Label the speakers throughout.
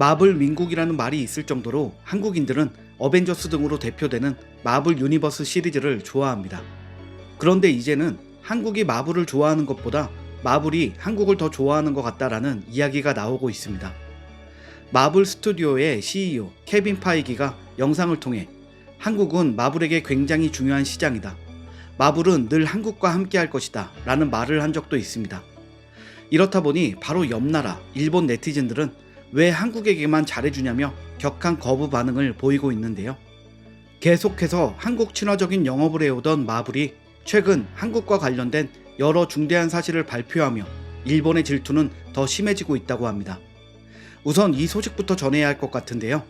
Speaker 1: 마블 민국이라는 말이 있을 정도로 한국인들은 어벤져스 등으로 대표되는 마블 유니버스 시리즈를 좋아합니다. 그런데 이제는 한국이 마블을 좋아하는 것보다 마블이 한국을 더 좋아하는 것 같다라는 이야기가 나오고 있습니다. 마블 스튜디오의 CEO 케빈 파이기가 영상을 통해 한국은 마블에게 굉장히 중요한 시장이다. 마블은 늘 한국과 함께 할 것이다. 라는 말을 한 적도 있습니다. 이렇다 보니 바로 옆 나라 일본 네티즌들은 왜 한국에게만 잘해주냐며 격한 거부 반응을 보이고 있는데요. 계속해서 한국 친화적인 영업을 해오던 마블이 최근 한국과 관련된 여러 중대한 사실을 발표하며 일본의 질투는 더 심해지고 있다고 합니다. 우선 이 소식부터 전해야 할 것 같은데요.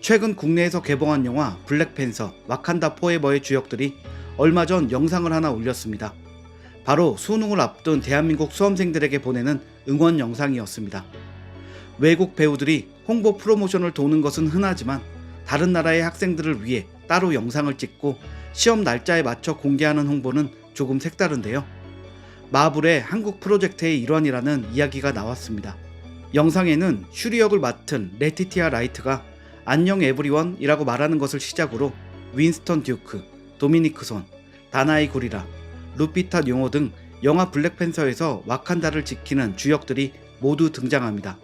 Speaker 1: 최근 국내에서 개봉한 영화 블랙팬서 와칸다 포에버의 주역들이 얼마 전 영상을 하나 올렸습니다. 바로 수능을 앞둔 대한민국 수험생들에게 보내는 응원 영상이었습니다. 외국 배우들이 홍보 프로모션을 도는 것은 흔하지만 다른 나라의 학생들을 위해 따로 영상을 찍고 시험 날짜에 맞춰 공개하는 홍보는 조금 색다른데요. 마블의 한국 프로젝트의 일환이라는 이야기가 나왔습니다. 영상에는 슈리 역을 맡은 레티티아 라이트가 안녕 에브리원이라고 말하는 것을 시작으로 윈스턴 듀크, 도미니크 손, 다나이 구리라, 루피타 뇽호 등 영화 블랙팬서에서 와칸다를 지키는 주역들이 모두 등장합니다.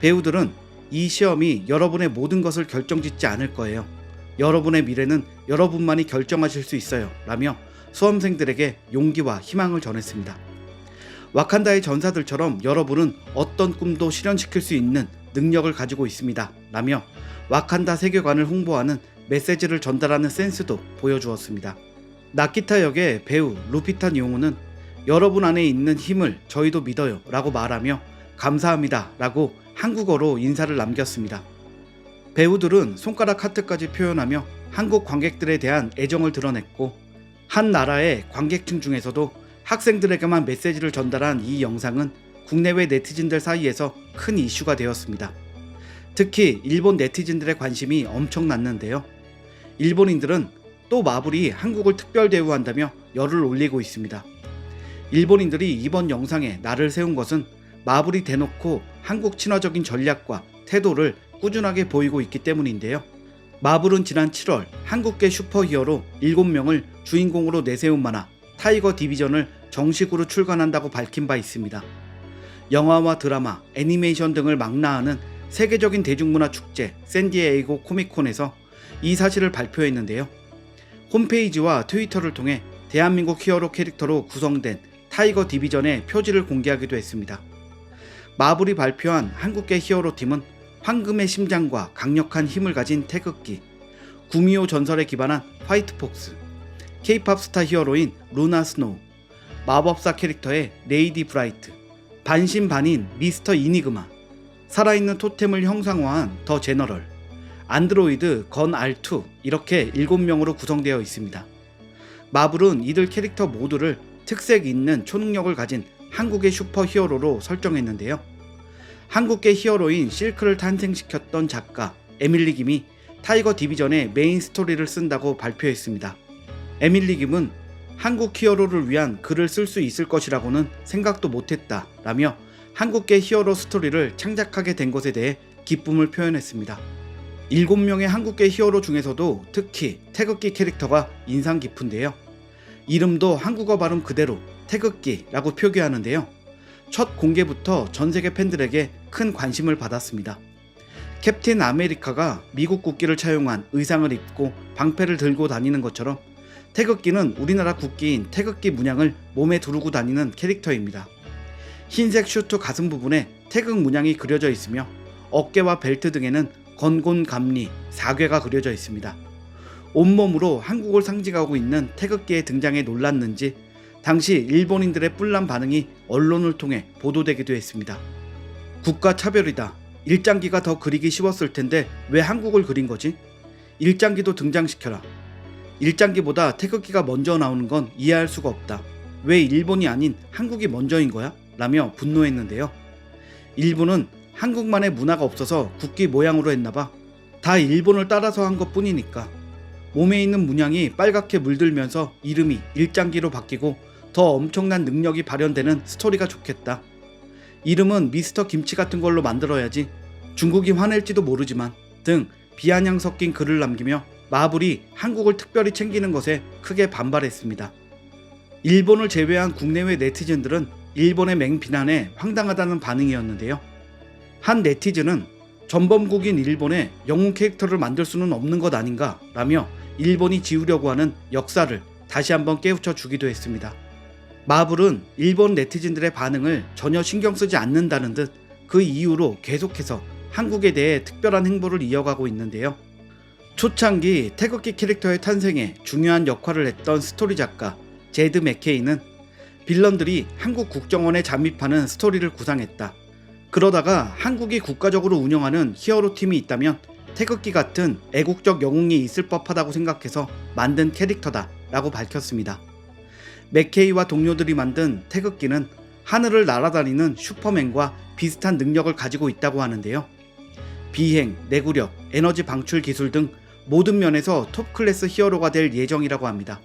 Speaker 1: 배우들은 이 시험이 여러분의 모든 것을 결정짓지 않을 거예요. 여러분의 미래는 여러분만이 결정하실 수 있어요. 라며 수험생들에게 용기와 희망을 전했습니다. 와칸다의 전사들처럼 여러분은 어떤 꿈도 실현시킬 수 있는 능력을 가지고 있습니다. 라며 와칸다 세계관을 홍보하는 메시지를 전달하는 센스도 보여주었습니다. 나키타 역의 배우 루피타 니옹우는 여러분 안에 있는 힘을 저희도 믿어요 라고 말하며 감사합니다 라고 한국어로 인사를 남겼습니다. 배우들은 손가락 하트까지 표현하며 한국 관객들에 대한 애정을 드러냈고 한 나라의 관객층 중에서도 학생들에게만 메시지를 전달한 이 영상은 국내외 네티즌들 사이에서 큰 이슈가 되었습니다. 특히 일본 네티즌들의 관심이 엄청났는데요. 일본인들은 또 마블이 한국을 특별 대우한다며 열을 올리고 있습니다. 일본인들이 이번 영상에 날을 세운 것은 마블이 대놓고 한국 친화적인 전략과 태도를 꾸준하게 보이고 있기 때문인데요. 마블은 지난 7월 한국계 슈퍼히어로 7명을 주인공으로 내세운 만화 타이거 디비전을 정식으로 출간한다고 밝힌 바 있습니다. 영화와 드라마, 애니메이션 등을 망라하는 세계적인 대중문화 축제 샌디에이고 코미콘에서 이 사실을 발표했는데요. 홈페이지와 트위터를 통해 대한민국 히어로 캐릭터로 구성된 타이거 디비전의 표지를 공개하기도 했습니다. 마블이 발표한 한국계 히어로 팀은 황금의 심장과 강력한 힘을 가진 태극기, 구미호 전설에 기반한 화이트폭스, 케이팝 스타 히어로인 루나 스노우, 마법사 캐릭터의 레이디 브라이트, 반신반인 미스터 이니그마, 살아있는 토템을 형상화한 더 제너럴, 안드로이드 건 R2 이렇게 7명으로 구성되어 있습니다. 마블은 이들 캐릭터 모두를 특색 있는 초능력을 가진 한국의 슈퍼 히어로로 설정했는데요. 한국계 히어로인 실크를 탄생시켰던 작가 에밀리 김이 타이거 디비전의 메인 스토리를 쓴다고 발표했습니다. 에밀리 김은 한국 히어로를 위한 글을 쓸 수 있을 것이라고는 생각도 못했다 라며 한국계 히어로 스토리를 창작하게 된 것에 대해 기쁨을 표현했습니다. 7명의 한국계 히어로 중에서도 특히 태극기 캐릭터가 인상 깊은데요. 이름도 한국어 발음 그대로 태극기라고 표기하는데요. 첫 공개부터 전 세계 팬들에게 큰 관심을 받았습니다. 캡틴 아메리카가 미국 국기를 차용한 의상을 입고 방패를 들고 다니는 것처럼 태극기는 우리나라 국기인 태극기 문양을 몸에 두르고 다니는 캐릭터입니다. 흰색 슈트 가슴 부분에 태극 문양이 그려져 있으며 어깨와 벨트 등에는 건곤 감리, 사괴가 그려져 있습니다. 온몸으로 한국을 상징하고 있는 태극기의 등장에 놀랐는지 당시 일본인들의 뿔난 반응이 언론을 통해 보도되기도 했습니다. 국가 차별이다. 일장기가 더 그리기 쉬웠을 텐데 왜 한국을 그린 거지? 일장기도 등장시켜라. 일장기보다 태극기가 먼저 나오는 건 이해할 수가 없다. 왜 일본이 아닌 한국이 먼저인 거야? 라며 분노했는데요. 일본은 한국만의 문화가 없어서 국기 모양으로 했나봐. 다 일본을 따라서 한 것 뿐이니까. 몸에 있는 문양이 빨갛게 물들면서 이름이 일장기로 바뀌고 더 엄청난 능력이 발현되는 스토리가 좋겠다. 이름은 미스터 김치 같은 걸로 만들어야지. 중국이 화낼지도 모르지만 등 비아냥 섞인 글을 남기며 마블이 한국을 특별히 챙기는 것에 크게 반발했습니다. 일본을 제외한 국내외 네티즌들은 일본의 맹비난에 황당하다는 반응이었는데요. 한 네티즌은 전범국인 일본에 영웅 캐릭터를 만들 수는 없는 것 아닌가 라며 일본이 지우려고 하는 역사를 다시 한번 깨우쳐 주기도 했습니다. 마블은 일본 네티즌들의 반응을 전혀 신경 쓰지 않는다는 듯 그 이후로 계속해서 한국에 대해 특별한 행보를 이어가고 있는데요. 초창기 태극기 캐릭터의 탄생에 중요한 역할을 했던 스토리 작가 제드 맥케이는 빌런들이 한국 국정원에 잠입하는 스토리를 구상했다. 그러다가 한국이 국가적으로 운영하는 히어로 팀이 있다면 태극기 같은 애국적 영웅이 있을 법하다고 생각해서 만든 캐릭터다 라고 밝혔습니다. 맥케이와 동료들이 만든 태극기는 하늘을 날아다니는 슈퍼맨과 비슷한 능력을 가지고 있다고 하는데요. 비행, 내구력, 에너지 방출 기술 등 모든 면에서 톱 클래스 히어로가 될 예정이라고 합니다.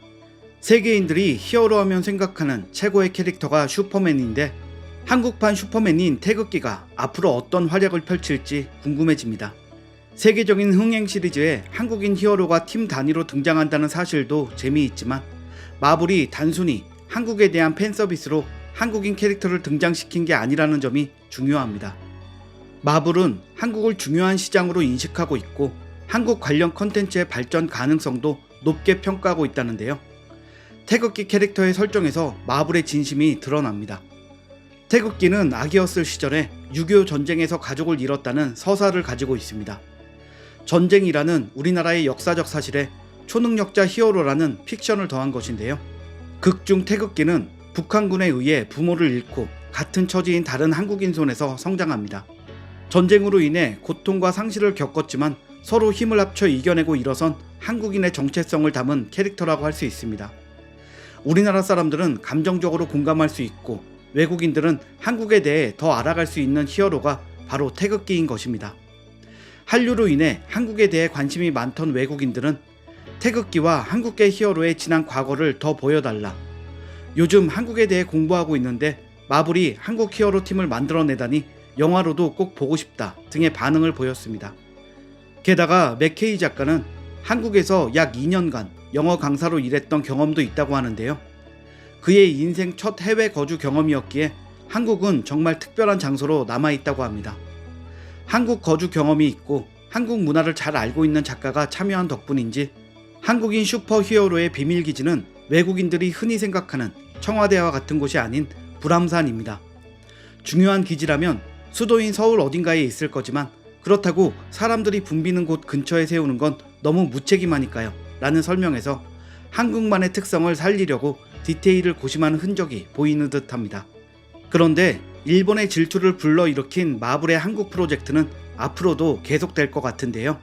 Speaker 1: 세계인들이 히어로 하면 생각하는 최고의 캐릭터가 슈퍼맨인데 한국판 슈퍼맨인 태극기가 앞으로 어떤 활약을 펼칠지 궁금해집니다. 세계적인 흥행 시리즈에 한국인 히어로가 팀 단위로 등장한다는 사실도 재미있지만 마블이 단순히 한국에 대한 팬 서비스로 한국인 캐릭터를 등장시킨 게 아니라는 점이 중요합니다. 마블은 한국을 중요한 시장으로 인식하고 있고 한국 관련 컨텐츠의 발전 가능성도 높게 평가하고 있다는데요. 태극기 캐릭터의 설정에서 마블의 진심이 드러납니다. 태극기는 아기였을 시절에 6.25 전쟁에서 가족을 잃었다는 서사를 가지고 있습니다. 전쟁이라는 우리나라의 역사적 사실에 초능력자 히어로라는 픽션을 더한 것인데요. 극중 태극기는 북한군에 의해 부모를 잃고 같은 처지인 다른 한국인 손에서 성장합니다. 전쟁으로 인해 고통과 상실을 겪었지만 서로 힘을 합쳐 이겨내고 일어선 한국인의 정체성을 담은 캐릭터라고 할 수 있습니다. 우리나라 사람들은 감정적으로 공감할 수 있고 외국인들은 한국에 대해 더 알아갈 수 있는 히어로가 바로 태극기인 것입니다. 한류로 인해 한국에 대해 관심이 많던 외국인들은 태극기와 한국계 히어로의 지난 과거를 더 보여달라. 요즘 한국에 대해 공부하고 있는데 마블이 한국 히어로 팀을 만들어내다니 영화로도 꼭 보고 싶다 등의 반응을 보였습니다. 게다가 맥케이 작가는 한국에서 약 2년간 영어 강사로 일했던 경험도 있다고 하는데요. 그의 인생 첫 해외 거주 경험이었기에 한국은 정말 특별한 장소로 남아있다고 합니다. 한국 거주 경험이 있고 한국 문화를 잘 알고 있는 작가가 참여한 덕분인지 한국인 슈퍼 히어로의 비밀 기지는 외국인들이 흔히 생각하는 청와대와 같은 곳이 아닌 불암산입니다. 중요한 기지라면 수도인 서울 어딘가에 있을 거지만 그렇다고 사람들이 붐비는 곳 근처에 세우는 건 너무 무책임하니까요. 라는 설명에서 한국만의 특성을 살리려고 디테일을 고심하는 흔적이 보이는 듯 합니다. 그런데 일본의 질투를 불러일으킨 마블의 한국 프로젝트는 앞으로도 계속될 것 같은데요.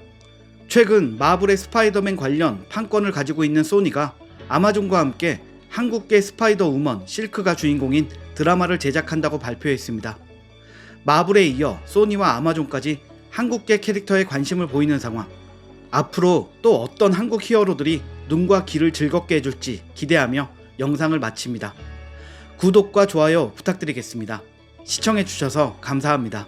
Speaker 1: 최근 마블의 스파이더맨 관련 판권을 가지고 있는 소니가 아마존과 함께 한국계 스파이더 우먼 실크가 주인공인 드라마를 제작한다고 발표했습니다. 마블에 이어 소니와 아마존까지 한국계 캐릭터에 관심을 보이는 상황. 앞으로 또 어떤 한국 히어로들이 눈과 귀를 즐겁게 해줄지 기대하며 영상을 마칩니다. 구독과 좋아요 부탁드리겠습니다. 시청해주셔서 감사합니다.